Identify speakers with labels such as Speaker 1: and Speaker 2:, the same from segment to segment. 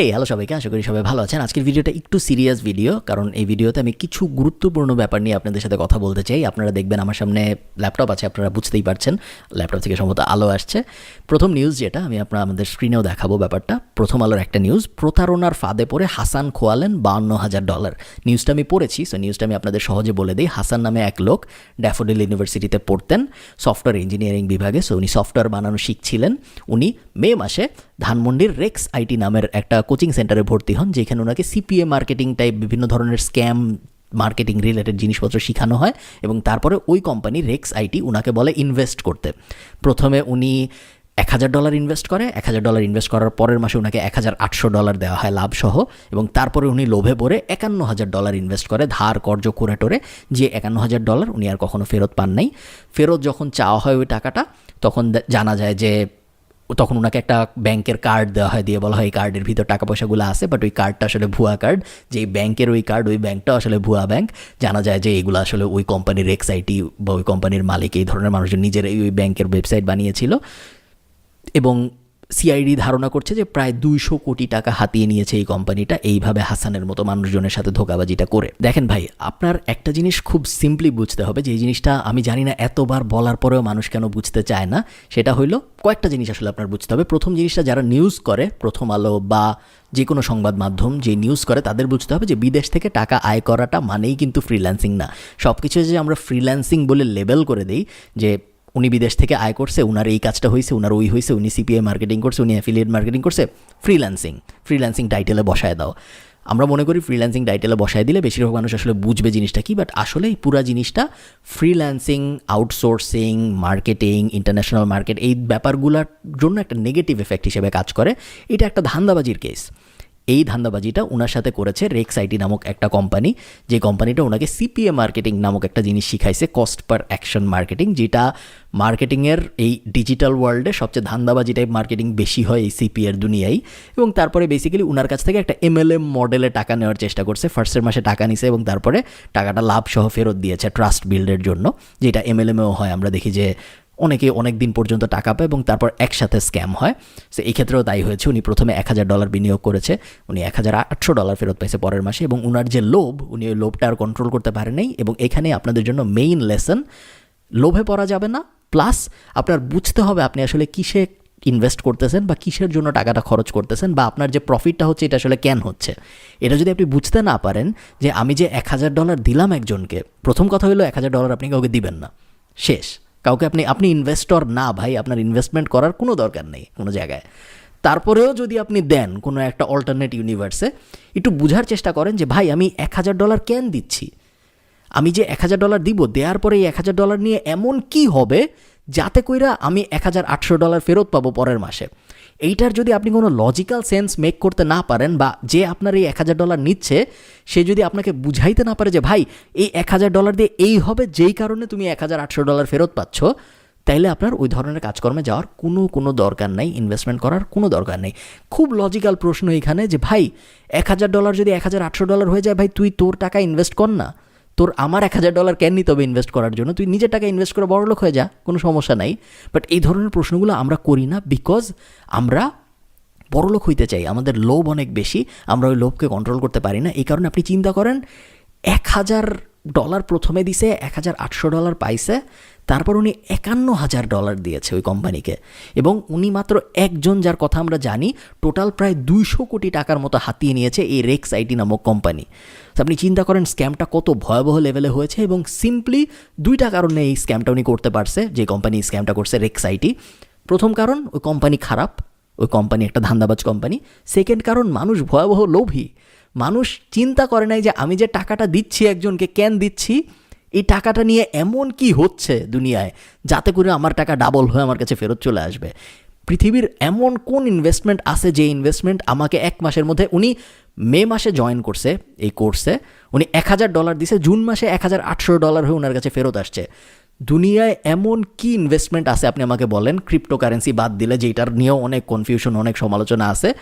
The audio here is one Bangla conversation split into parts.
Speaker 1: এই হ্যালো সবাইকে। আশা করি সবাই ভালো আছেন। আজকের ভিডিওটা একটু সিরিয়াস ভিডিও কারণ এই ভিডিওতে আমি কিছু গুরুত্বপূর্ণ ব্যাপার নিয়ে আপনাদের সাথে কথা বলতে চাই। আপনারা দেখবেন আমার সামনে ল্যাপটপ আছে, আপনারা বুঝতেই পারছেন। ল্যাপটপ থেকে সম্ভবত আলো আসছে। প্রথম নিউজ যেটা, আমি আপনার, আমাদের স্ক্রিনেও দেখাবো ব্যাপারটা। প্রথম আলোর একটা নিউজ প্রতারণার ফাঁদে পড়ে হাসান খোয়ালেন বাউন্ন হাজার ডলার নিউজটা আমি পড়েছি সো নিউজটা আমি আপনাদের সহজে বলে দিই। হাসান নামে এক লোক ড্যাফোডিল ইউনিভার্সিটিতে পড়তেন সফটওয়্যার ইঞ্জিনিয়ারিং বিভাগে। সো উনি সফটওয়্যার বানানো শিখছিলেন। উনি মে মাসে ধানমন্ডির রেক্স আইটি নামের একটা কোচিং সেন্টারে ভর্তি হন, যেখানে ওনাকে সিপিএ মার্কেটিং টাইপ বিভিন্ন ধরনের স্ক্যাম মার্কেটিং রিলেটেড জিনিসপত্র শেখানো হয় এবং তারপরে ওই কোম্পানি রেক্স আইটি ওনাকে বলে ইনভেস্ট করতে। প্রথমে উনি এক হাজার ডলার ইনভেস্ট করে, এক হাজার ডলার ইনভেস্ট করার পরের মাসে ওনাকে এক হাজার আটশো ডলার দেওয়া হয় লাভসহ এবং তারপরে উনি লোভে পড়ে একান্ন হাজার ডলার ইনভেস্ট করে ধার কর্য করে টোরে যে একান্ন হাজার ডলার উনি আর কখনো ফেরত পান নাই। ফেরত যখন চাওয়া হয় ওই টাকাটা, তখন জানা যায় যে তখন ওনাকে একটা ব্যাংকের কার্ড দেওয়া হয়, দিয়ে বলা হয়, এই কার্ডের ভিতর টাকা পয়সাগুলো আছে বাট ওই কার্ডটা আসলে ভুয়া কার্ড যে ব্যাংকের ওই কার্ড ওই ব্যাংকটা আসলে ভুয়া ব্যাংক জানা যায় যে এগুলো আসলে ওই কোম্পানির এক্সাইটি বা ওই কোম্পানির মালিক, এই ধরনের মানুষজন নিজেরাই ওই ব্যাংকের ওয়েবসাইট বানিয়েছিল। এবং সিআইডি ধারণা করছে যে প্রায় দুইশো কোটি টাকা হাতিয়ে নিয়েছে এই কোম্পানিটা। এইভাবে হাসানের মতো মানুষজনের সাথে ধোকাবাজিটা করে। দেখেন ভাই, আপনার একটা জিনিস খুব সিম্পলি বুঝতে হবে যে এই জিনিসটা আমি জানি না, এতবার বলার পরেও মানুষ কেন বুঝতে চায় না। সেটা হইল কয়েকটা জিনিস আসলে আপনার বুঝতে হবে। প্রথম জিনিসটা যারা নিউজ করে, প্রথম আলো বা যে কোনো সংবাদ মাধ্যম যে নিউজ করে, তাদের বুঝতে হবে যে বিদেশ থেকে টাকা আয় করাটা মানেই কিন্তু ফ্রিল্যান্সিং না। সব কিছু যে আমরা ফ্রিল্যান্সিং বলে লেবেল করে দিই, যে উনি বিদেশ থেকে আয় করছে, উনার এই কাজটা হয়েছে উনার ওই হয়েছে উনি সিপিআই মার্কেটিং করছে, উনি অ্যাফিলিয়েট মার্কেটিং করছে ফ্রিল্যান্সিং ফ্রিল্যান্সিং টাইটেলে বসায় দাও। আমরা মনে করি ফ্রিল্যান্সিং টাইটেলে বসায় দিলে বেশিরভাগ মানুষ আসলে বুঝবে জিনিসটা কি বাট আসলে এই পুরা জিনিসটা freelancing outsourcing marketing international market এই ব্যাপারগুলোর জন্য একটা নেগেটিভ এফেক্ট হিসেবে কাজ করে। এটা একটা ধান্দাবাজির কেস এই ধান্দাবাজিটা ওনার সাথে করেছে রেক্স আইটি নামক একটা কোম্পানি যে কোম্পানিটা ওনাকে সিপিএ মার্কেটিং নামক একটা জিনিস শিখাইছে কস্ট পার অ্যাকশন মার্কেটিং যেটা মার্কেটিংয়ের এই ডিজিটাল ওয়ার্ল্ডে সবচেয়ে ধান্দাবাজি টাইপ মার্কেটিং বেশি হয় এই সিপিএর দুনিয়ায়। এবং তারপরে বেসিক্যালি ওনার কাছ থেকে একটা এমএলএম মডেলে টাকা নেওয়ার চেষ্টা করছে। ফার্স্টের মাসে টাকা নিছে এবং তারপরে টাকাটা লাভ সহ ফেরত দিয়েছে ট্রাস্ট বিল্ডের জন্য, যেটা এমএলএমেও হয়। আমরা দেখি যে অনেকে অনেক দিন পর্যন্ত টাকা পায় এবং তারপর একসাথে স্ক্যাম হয়। সে এই ক্ষেত্রেও তাই হয়েছে। উনি প্রথমে এক হাজার ডলার বিনিয়োগ করেছে। উনি এক হাজার আটশো ডলার ফেরত পাইছে পরের মাসে এবং উনার যে লোভ, উনি ওই লোভটা আর কন্ট্রোল করতে পারেন এবং এখানে আপনাদের জন্য মেইন লেসন লোভে পড়া যাবে না। প্লাস আপনার বুঝতে হবে আপনি আসলে কিসে ইনভেস্ট করতেছেন বা কিসের জন্য টাকাটা খরচ করতেছেন বা আপনার যে প্রফিটটা হচ্ছে এটা আসলে কেন হচ্ছে। এটা যদি আপনি বুঝতে না পারেন যে আমি যে এক হাজার ডলার দিলাম একজনকে, প্রথম কথা হলো এক হাজার ডলার আপনি কাউকে দিবেন না। শেষ। কাউকে আপনি আপনি ইনভেস্টর না ভাই, আপনার ইনভেস্টমেন্ট করার কোনো দরকার নেই কোনো জায়গায়। তারপরেও যদি আপনি দেন কোনো একটা অল্টারনেট ইউনিভার্সে একটু বুঝার চেষ্টা করেন যে ভাই, আমি এক হাজার ডলার কেন দিচ্ছি? আমি যে এক হাজার ডলার দিব, দেওয়ার পরে এই এক হাজার ডলার নিয়ে এমন কি হবে যাতে কইরা আমি এক হাজার আটশো ডলার ফেরত পাবো পরের মাসে? এইটার যদি আপনি কোনো লজিক্যাল সেন্স মেক করতে না পারেন বা যে আপনার এই এক হাজার ডলার নিচ্ছে, সে যদি আপনাকে বুঝাইতে না পারে যে, ভাই, এই এক হাজার ডলার দিয়ে এই হবে যেই কারণে তুমি এক হাজার আটশো ডলার ফেরত পাচ্ছ, তাইলে আপনার ওই ধরনের কাজকর্মে যাওয়ার কোনো কোনো দরকার নেই ইনভেস্টমেন্ট করার কোনো দরকার নেই। খুব লজিক্যাল প্রশ্ন এখানে যে, ভাই, এক হাজার ডলার যদি এক হাজার আটশো ডলার হয়ে যায়, ভাই, তুই তোর টাকা ইনভেস্ট কর না। তোর আমার এক হাজার ডলার কেন নিতে হবে ইনভেস্ট করার জন্য? তুই নিজের টাকা ইনভেস্ট করে বড়লোক হয়ে যা, কোনো সমস্যা নাই। বাট এই ধরনের প্রশ্নগুলো আমরা করি না বিকজ আমরা বড়লোক হইতে চাই, আমাদের লোভ অনেক বেশি, আমরা ওই লোভকে কন্ট্রোল করতে পারি না। এই কারণে আপনি চিন্তা করেন, এক হাজার ডলার প্রথমে দিছে এক হাজার আটশো ডলার পাইছে, তারপর উনি একান্ন হাজার ডলার দিয়েছে ওই কোম্পানিকে। এবং উনি মাত্র একজন যার কথা আমরা জানি, টোটাল প্রায় দুইশো কোটি টাকার মতো হাতিয়ে নিয়েছে এই রেক্স আইটি নামক কোম্পানি। আপনি চিন্তা করেন, স্ক্যামটা কত ভয়াবহ লেভেলে হয়েছে এবং সিম্পলি দুইটা কারণে এই স্ক্যামটা উনি করতে পারছে, যে কোম্পানি স্ক্যামটা করছে রেক্স আইটি। প্রথম কারণ, ওই কোম্পানি খারাপ, ওই কোম্পানি একটা ধান্দাবাজ কোম্পানি। সেকেন্ড কারণ, মানুষ ভয়াবহ লোভী। মানুষ চিন্তা করে নাই যে আমি যে টাকাটা দিচ্ছি একজনকে, কেন দিচ্ছি? এই টাকাটা নিয়ে এমন কি হচ্ছে দুনিয়ায় যাতে করে আমার টাকা ডাবল হয়ে আমার কাছে ফেরত চলে আসবে? পৃথিবীর এমন কোন ইনভেস্টমেন্ট আছে যে ইনভেস্টমেন্ট আমাকে এক মাসের মধ্যে, উনি মে মাসে জয়েন করছে এই কোর্সে উনি এক হাজার ডলার দিছে, জুন মাসে এক হাজার আটশো ডলার হয়ে ওনার কাছে ফেরত আসছে। দুনিয়ায় এমন কি ইনভেস্টমেন্ট আছে আপনি আমাকে বলেন? ক্রিপ্টোকারেন্সি বাদ দিলে যেটার নিয়েও অনেক কনফিউশন অনেক সমালোচনা আছে।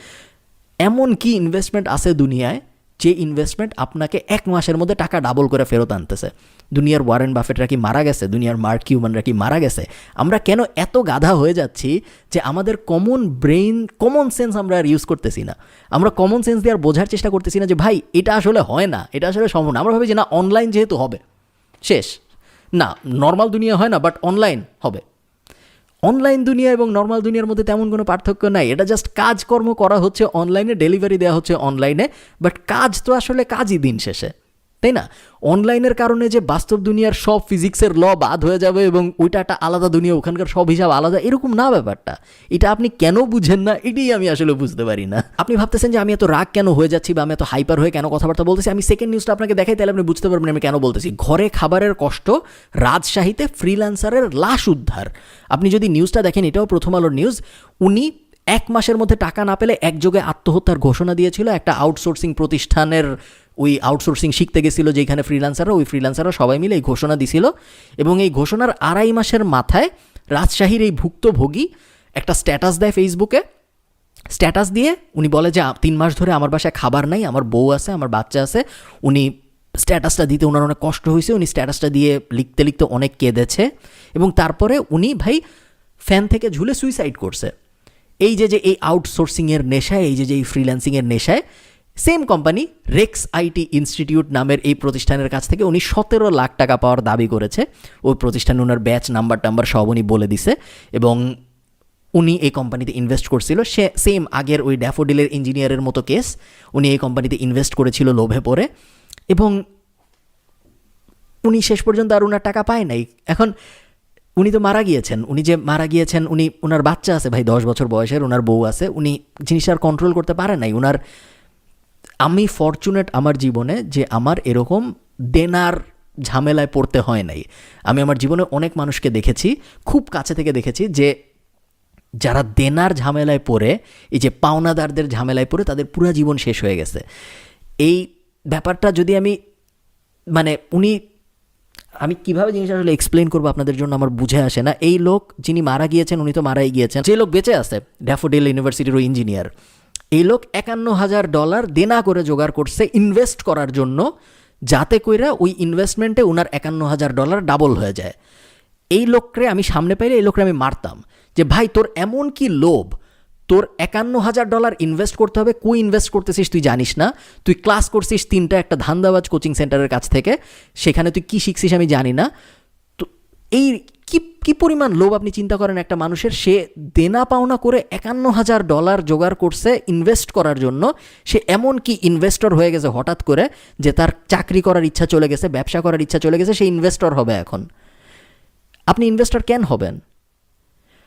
Speaker 1: এমন কি ইনভেস্টমেন্ট আছে দুনিয়ায় যে ইনভেস্টমেন্ট আপনাকে এক মাসের মধ্যে টাকা ডাবল করে ফেরত আনতেছে? দুনিয়ার ওয়ারেন বাফেটরা কি মারা গেছে? দুনিয়ার মার্ক কিউমানরা কি মারা গেছে? আমরা কেন এত গাধা হয়ে যাচ্ছি যে আমাদের কমন ব্রেইন কমন সেন্স আমরা আর ইউজ করতেছি না? আমরা কমন সেন্স দিয়ে আর বোঝার চেষ্টা করতেছি না যে, ভাই, এটা আসলে হয় না, এটা আসলে সম্ভব না। আমরা ভাবি যে, না অনলাইন যেহেতু হবে, শেষ। না নর্মাল দুনিয়া হয় না বাট অনলাইন হবে। অনলাইন দুনিয়া এবং নর্মাল দুনিয়ার মধ্যে তেমন কোনো পার্থক্য নাই। এটা জাস্ট কাজকর্ম করা হচ্ছে অনলাইনে ডেলিভারি দেওয়া হচ্ছে অনলাইনে বাট কাজ তো আসলে কাজই দিন শেষে। তাই না? অনলাইনের কারণে যে বাস্তব দুনিয়ার সব ফিজিক্সের ল বাদ হয়ে যাবে এবং ওইটা একটা আলাদা দুনিয়া, ওখানকার সব হিসাব আলাদা, এরকম না ব্যাপারটা। এটা আপনি কেন বুঝেন না, এটাই আমি আসলে বুঝতে পারি না। আপনি ভাবতেছেন যে আমি এত রাগ কেন হয়ে যাচ্ছি বা আমি এত হাইপার হয়ে কেন কথাবার্তা বলতেছি? আমি সেকেন্ড নিউজটা আপনাকে দেখাই, তাহলে আপনি বুঝতে পারবেন আমি কেন বলতেছি। ঘরে খাবারের কষ্ট, রাজশাহীতে ফ্রিল্যান্সারের লাশ উদ্ধার। আপনি যদি নিউজটা দেখেন, এটাও প্রথম আলোর নিউজ উনি এক মাসের মধ্যে টাকা না পেলে একযোগে আত্মহত্যার ঘোষণা দিয়েছিল একটা আউটসোর্সিং প্রতিষ্ঠানের ওই আউটসোর্সিং শিখতে গেছিল যেখানে ফ্রিল্যান্সাররা ওই ফ্রিল্যান্সাররা সবাই মিলে এই ঘোষণা দিছিল এবং এই ঘোষণার আড়াই মাসের মাথায় রাজশাহীর এই ভুক্তভোগী একটা স্ট্যাটাস দেয় ফেসবুকে স্ট্যাটাস দিয়ে উনি বলে যে তিন মাস ধরে আমার বাসায় খাবার নাই, আমার বউ আছে, আমার বাচ্চা আছে। উনি স্ট্যাটাসটা দিতে ওনার অনেক কষ্ট হয়েছে, উনি স্ট্যাটাসটা দিয়ে লিখতে লিখতে অনেক কেঁদেছে এবং তারপরে উনি ভাই ফ্যান থেকে ঝুলে সুইসাইড করছে। এই যে যে এই আউটসোর্সিংয়ের নেশায়, এই যে যে এই ফ্রিল্যান্সিংয়ের নেশায় same company Rex IT institute নামের এই প্রতিষ্ঠানের কাছ থেকে উনি সতেরো লাখ টাকা পাওয়ার দাবি করেছে। ওই প্রতিষ্ঠানে ওনার ব্যাচ নাম্বার টাম্বার সব উনি বলে দিছে এবং উনি এই কোম্পানিতে ইনভেস্ট করছিল। সে সেম আগের ওই ড্যাফোডিলের ইঞ্জিনিয়ারের মতো কেস উনি এই কোম্পানিতে ইনভেস্ট করেছিল লোভে পড়ে এবং উনি শেষ পর্যন্ত আর ওনার টাকা পায় নাই। এখন উনি তো মারা গিয়েছেন। উনি যে মারা গিয়েছেন, উনি ওনার বাচ্চা আছে ভাই, দশ বছর বয়সের ওনার বউ আছে। উনি জিনিসটা আর কন্ট্রোল করতে পারে নাই। ওনার আমি ফরচুনেট আমার জীবনে যে আমার এরকম দেনার ঝামেলায় পড়তে হয় নাই। আমি আমার জীবনে অনেক মানুষকে দেখেছি, খুব কাছে থেকে দেখেছি যে যারা দেনার ঝামেলায় পড়ে, এই যে পাওনাদারদের ঝামেলায় পড়ে, তাদের পুরো জীবন শেষ হয়ে গেছে। এই ব্যাপারটা যদি আমি মানে উনি, আমি কীভাবে জিনিসটা আসলে এক্সপ্লেন করব আপনাদের জন্য আমার বুঝে আসে না। এই লোক যিনি মারা গিয়েছেন, উনি তো মারাই গিয়েছেন। যে লোক বেঁচে আছে ড্যাফোডিল ইউনিভার্সিটির ইঞ্জিনিয়ার এই লোক একান্ন হাজার ডলার দেনা করে জোগাড় করছে ইনভেস্ট করার জন্য, যাতে কইরা ওই ইনভেস্টমেন্টে ওনার একান্ন হাজার ডলার ডাবল হয়ে যায়। এই লোকরে আমি সামনে পাইলে এই লোকরে আমি মারতাম যে, ভাই, তোর এমন কি লোভ? তোর একান্ন হাজার ডলার ইনভেস্ট করতে হবে কই ইনভেস্ট করতেছিস তুই জানিস না? তুই ক্লাস করছিস তিনটা, একটা ধান্দাবাজ কোচিং সেন্টারের কাছ থেকে, সেখানে তুই কি শিখছিস আমি জানি না। তো এই কি কি পরিমাণ লোভ আপনি চিন্তা করেন একটা মানুষের? সে দেনা পাওনা করে একান্ন হাজার ডলার জোগাড় করছে ইনভেস্ট করার জন্য। সে এমন কি ইনভেস্টর হয়ে গেছে হঠাৎ করে যে তার চাকরি করার ইচ্ছা চলে গেছে, ব্যবসা করার ইচ্ছা চলে গেছে, সে ইনভেস্টর হবে এখন। আপনি ইনভেস্টর কেন হবেন?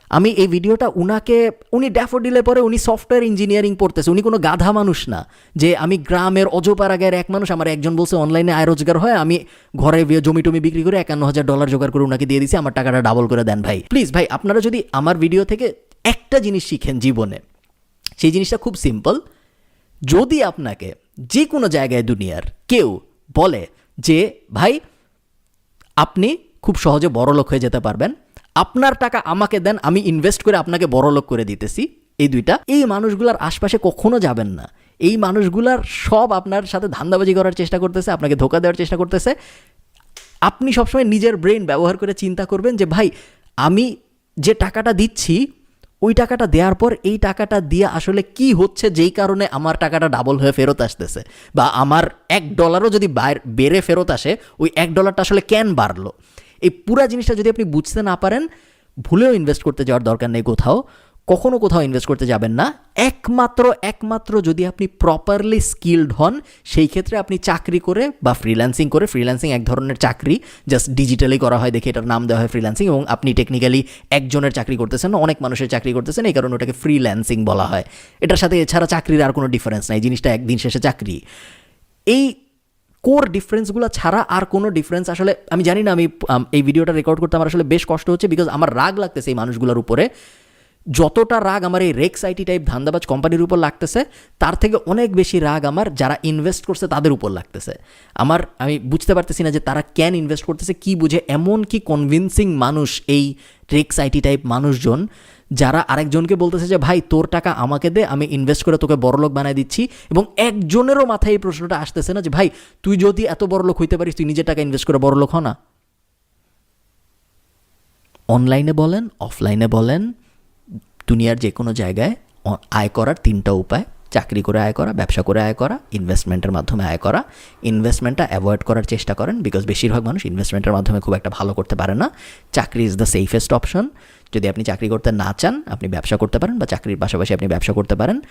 Speaker 1: আমি এই ভিডিওটা উনাকে, উনি ড্যাফোডিলে পরে উনি সফটওয়্যার ইঞ্জিনিয়ারিং পড়তেছে, উনি কোনো গাধা মানুষ না। যে আমি গ্রামের অজপাড়াগের এক মানুষ, আমার একজন বলছে অনলাইনে আয় রোজগার হয়, আমি ঘরে জমি টমি বিক্রি করে একান্ন হাজার ডলার জোগাড় করে উনাকে দিয়ে দিছি, আমার টাকাটা ডাবল করে দেন ভাই। প্লিজ ভাই, আপনারা যদি আমার ভিডিও থেকে একটা জিনিস শিখেন জীবনে, সেই জিনিসটা খুব সিম্পল যদি আপনাকে যে কোনো জায়গায় দুনিয়ার কেউ বলে যে, ভাই, আপনি খুব সহজে বড় লোক হয়ে যেতে পারবেন আপনার টাকা আমাকে দেন, আমি ইনভেস্ট করে আপনাকে বড় লোক করে দিতেছি। এই দুইটা। এই মানুষগুলার আশপাশে কখনো যাবেন না। এই মানুষগুলার সব আপনার সাথে ধান্দাবাজি করার চেষ্টা করতেছে, আপনাকে ধোকা দেওয়ার চেষ্টা করতেছে। আপনি সবসময় নিজের ব্রেন ব্যবহার করে চিন্তা করবেন যে, ভাই, আমি যে টাকাটা দিচ্ছি, ওই টাকাটা দেওয়ার পর এই টাকাটা দিয়ে আসলে কি হচ্ছে যেই কারণে আমার টাকাটা ডাবল হয়ে ফেরত আসতেছে? বা আমার এক ডলারও যদি বেড়ে ফেরত আসে, ওই এক ডলারটা আসলে কেন বাড়লো? এই পুরা জিনিসটা যদি আপনি বুঝতে না পারেন, ভুলেও ইনভেস্ট করতে যাওয়ার দরকার নেই কোথাও। কখনো কোথাও ইনভেস্ট করতে যাবেন না। একমাত্র একমাত্র যদি আপনি প্রপারলি স্কিল্ড হন, সেই ক্ষেত্রে আপনি চাকরি করে বা ফ্রিল্যান্সিং করে ফ্রিল্যান্সিং এক ধরনের চাকরি জাস্ট ডিজিটালি করা হয় দেখে এটার নাম দেওয়া হয় ফ্রিল্যান্সিং এবং আপনি টেকনিক্যালি একজনের চাকরি করতেছেন, অনেক মানুষের চাকরি করতেছেন, এই কারণে ওটাকে ফ্রিল্যান্সিং বলা হয়। এটার সাথে এছাড়া চাকরির আর কোনো ডিফারেন্স নাই জিনিসটা একদিন শেষে চাকরি। এই কোর ডিফারেন্সগুলো ছাড়া আর কোনো ডিফারেন্স আসলে, আমি জানি না, আমি এই ভিডিওটা রেকর্ড করতে আমার আসলে বেশ কষ্ট হচ্ছে বিকজ আমার রাগ লাগতেছে এই মানুষগুলোর উপরে। যতটা রাগ আমার এই রেক্স আইটি টাইপ ধান্দাবাজ কোম্পানির উপর লাগতেছে, তার থেকে অনেক বেশি রাগ আমার যারা ইনভেস্ট করছে তাদের উপর লাগতেছে। আমার, আমি বুঝতে পারতেছি না যে তারা ক্যান ইনভেস্ট করতেছে, কি বুঝে, এমন কি কনভিনসিং মানুষ এই রেক্স আইটি টাইপ মানুষজন, যারা আরেকজনকে বলতেছে যে, ভাই, তোর টাকা আমাকে দে, আমি ইনভেস্ট করে তোকে বড়লোক বানাই দিচ্ছি। এবং একজনেরও মাথায় এই প্রশ্নটা আসতেছে না যে, ভাই, তুই যদি এত বড়লোক হইতে পারিস, তুই নিজের টাকা ইনভেস্ট করে বড়লোক হ না? অনলাইনে বলেন অফলাইনে বলেন দুনিয়ার যে কোনো জায়গায় আয় করার তিনটা উপায়। চাকরি করে আয় করা, ব্যবসা করে আয় করা ইনভেস্টমেন্টের মাধ্যমে আয় করা। ইনভেস্টমেন্টটা অ্যাভয়েড করার চেষ্টা করেন বিকজ বেশিরভাগ মানুষ ইনভেস্টমেন্টের মাধ্যমে খুব একটা ভালো করতে পারে না। চাকরি ইজ দ্য সেফেস্ট অপশন যদি আপনি চাকরি করতে না চান, আপনি ব্যবসা করতে পারেন বা চাকরির পাশাপাশি আপনি ব্যবসা করতে পারেন।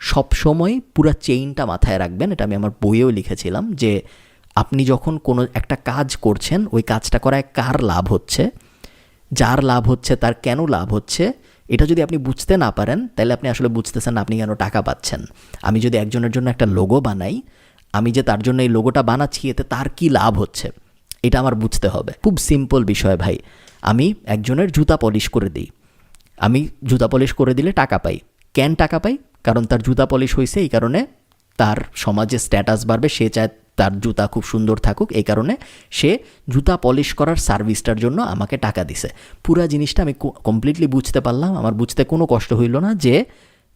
Speaker 1: সব সময় পুরো চেইনটা মাথায় রাখবেন। এটা আমি আমার বইয়েও লিখেছিলাম যে আপনি যখন কোনো একটা কাজ করছেন, ওই কাজটা করায় কার লাভ হচ্ছে? যার লাভ হচ্ছে, তার কেন লাভ হচ্ছে? এটা যদি আপনি বুঝতে না পারেন, তাহলে আপনি আসলে বুঝতেছেন না আপনি কেন টাকা পাচ্ছেন। আমি যদি একজনের জন্য একটা লোগো বানাই, আমি যে তার জন্য এই লোগোটা বানাচ্ছি, এতে তার কি লাভ হচ্ছে? এটা আমার বুঝতে হবে। খুব সিম্পল বিষয় ভাই। আমি একজনের জুতা পলিশ করে দিই। আমি জুতা পলিশ করে দিলে টাকা পাই। কেন টাকা পাই? কারণ তার জুতা পলিশ হয়েছে এই কারণে তার সমাজে স্ট্যাটাস বাড়বে, সে চায় তার জুতা খুব সুন্দর থাকুক, এই কারণে সে জুতা পলিশ করার সার্ভিসটার জন্য আমাকে টাকা দিছে। পুরা জিনিসটা আমি কমপ্লিটলি বুঝতে পারলাম। আমার বুঝতে কোনো কষ্ট হইল না যে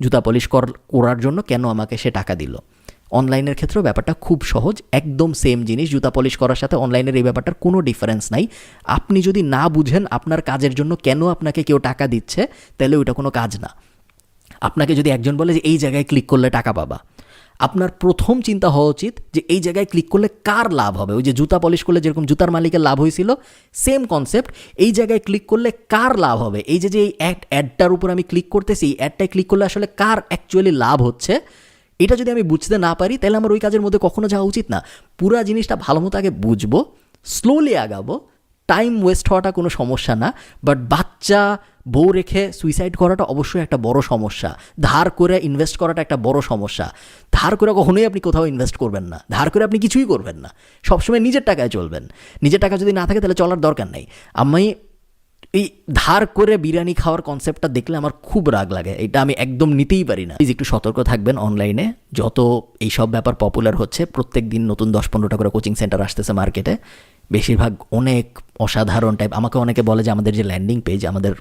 Speaker 1: জুতা পলিশ কর- করার জন্য কেন আমাকে সে টাকা দিল। অনলাইনের ক্ষেত্রেও ব্যাপারটা খুব সহজ। একদম সেম জিনিস, জুতা পলিশ করার সাথে অনলাইনের এই ব্যাপারটার কোনো ডিফারেন্স নাই। আপনি যদি না বুঝেন আপনার কাজের জন্য কেন আপনাকে কেউ টাকা দিচ্ছে, তাহলে ওইটা কোনো কাজ না। আপনাকে যদি একজন বলে যে, এই জায়গায় ক্লিক করলে টাকা পাবা। আপনার প্রথম চিন্তা হওয়া উচিত যে এই জায়গায় ক্লিক করলে কার লাভ হবে? ওই যে জুতা পলিশ করলে যেরকম জুতার মালিকের লাভ হয়েছিল সেম কনসেপ্ট এই জায়গায় ক্লিক করলে কার লাভ হবে? এই যে যে এই অ্যাড অ্যাডটার উপর আমি ক্লিক করতেছি, এই অ্যাডটায় ক্লিক করলে আসলে কার অ্যাকচুয়ালি লাভ হচ্ছে? এটা যদি আমি বুঝতে না পারি, তাহলে আমার ওই কাজের মধ্যে কখনো যাওয়া উচিত না। পুরা জিনিসটা ভালো মতো আগে বুঝব স্লোলি আগাবো টাইম ওয়েস্ট হওয়াটা কোনো সমস্যা না বাট বাচ্চা বউ রেখে সুইসাইড করাটা অবশ্যই একটা বড় সমস্যা। ধার করে ইনভেস্ট করাটা একটা বড় সমস্যা। ধার করে কখনোই আপনি কোথাও ইনভেস্ট করবেন না। ধার করে আপনি কিছুই করবেন না। সবসময় নিজের টাকায় চলবেন। নিজের টাকা যদি না থাকে তাহলে চলার দরকার নেই। আমি এই ধার করে বিরিয়ানি খাওয়ার কনসেপ্টটা দেখলে আমার খুব রাগ লাগে। এটা আমি একদম নিতেই পারি না। প্লিজ একটু সতর্ক থাকবেন অনলাইনে যত এইসব ব্যাপার পপুলার হচ্ছে প্রত্যেক দিন নতুন দশ পনেরোটা করে কোচিং সেন্টার আসতেছে মার্কেটে বেশিরভাগ অনেক অসাধারণ টাইপ আমাকে অনেকে বলে যে আমাদের যে ল্যান্ডিং পেজ আমাদের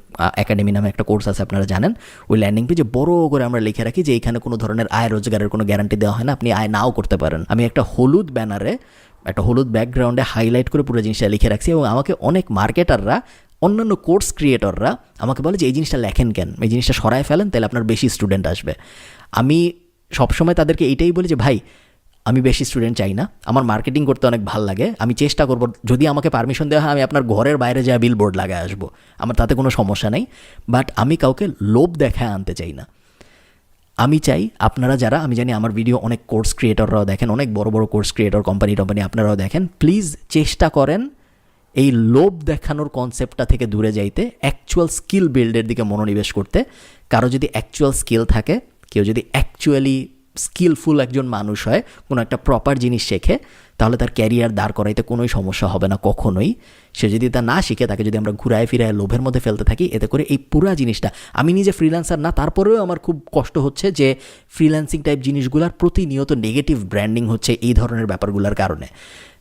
Speaker 1: একাডেমি নামে একটা কোর্স আছে, আপনারা জানেন? ওই ল্যান্ডিং পেজে বড় করে আমরা লিখে রাখি যে এখানে কোনো ধরনের আয় রোজগারের কোনো গ্যারান্টি দেওয়া হয় না, আপনি আয় নাও করতে পারেন। আমি একটা হলুদ ব্যানারে একটা হলুদ ব্যাকগ্রাউন্ডে হাইলাইট করে পুরো জিনিসটা লিখে রাখছি এবং আমাকে অনেক মার্কেটাররা অন্যান্য কোর্স ক্রিয়েটররা আমাকে বলে যে এই জিনিসটা লেখেন কেন? এই জিনিসটা সরায় ফেলেন, তাহলে আপনার বেশি স্টুডেন্ট আসবে। আমি সবসময় তাদেরকে এইটাই বলি যে ভাই আমি বেশি স্টুডেন্ট চাই না। আমার মার্কেটিং করতে অনেক ভালো লাগে। আমি চেষ্টা করব, যদি আমাকে পারমিশন দেওয়া হয়, আমি আপনার ঘরের বাইরে যা বিল বোর্ড লাগায় আসব। আমার তাতে কোনো সমস্যা নেই। বাট আমি কাউকে লোভ দেখায় আনতে চাই না। আমি চাই আপনারা যারা, আমি জানি আমার ভিডিও অনেক কোর্স ক্রিয়েটররাও দেখেন, অনেক বড় বড় কোর্স ক্রিয়েটর কোম্পানি টম্পানি আপনারাও দেখেন। প্লিজ চেষ্টা করেন এই লোভ দেখানোর কনসেপ্টটা থেকে দূরে যাইতে অ্যাকচুয়াল স্কিল বিল্ডের দিকে মনোনিবেশ করতে। কারও যদি অ্যাকচুয়াল স্কিল থাকে, কেউ যদি অ্যাকচুয়ালি স্কিলফুল একজন মানুষ হয়, কোনো একটা প্রপার জিনিস শেখে, তাহলে তার ক্যারিয়ার দাঁড় করাইতে কোনোই সমস্যা হবে না কখনোই। সে যদি তা না শিখে, তাকে যদি আমরা ঘুরায় ফিরায় লোভের মধ্যে ফেলতে থাকি, এতে করে এই পুরা জিনিসটা, আমি নিজে ফ্রিল্যান্সার না, তারপরেও আমার খুব কষ্ট হচ্ছে যে ফ্রিল্যান্সিং টাইপ জিনিসগুলোর প্রতিনিয়ত নেগেটিভ ব্র্যান্ডিং হচ্ছে এই ধরনের ব্যাপারগুলোর কারণে,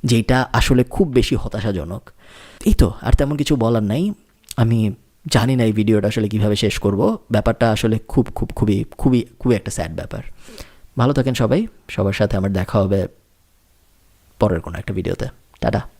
Speaker 1: যেটা আসলে খুব বেশি হতাশাজনক। এই তো, আর তেমন কিছু বলার নাই। আমি জানি না এই ভিডিওটা আসলে কীভাবে শেষ করব, ব্যাপারটা আসলে খুব খুব, খুবই খুবই খুবই একটা স্যাড ব্যাপার। ভালো থাকেন সবাই। সবার সাথে আমার দেখা হবে পরের কোনো একটা ভিডিওতে। টাটা।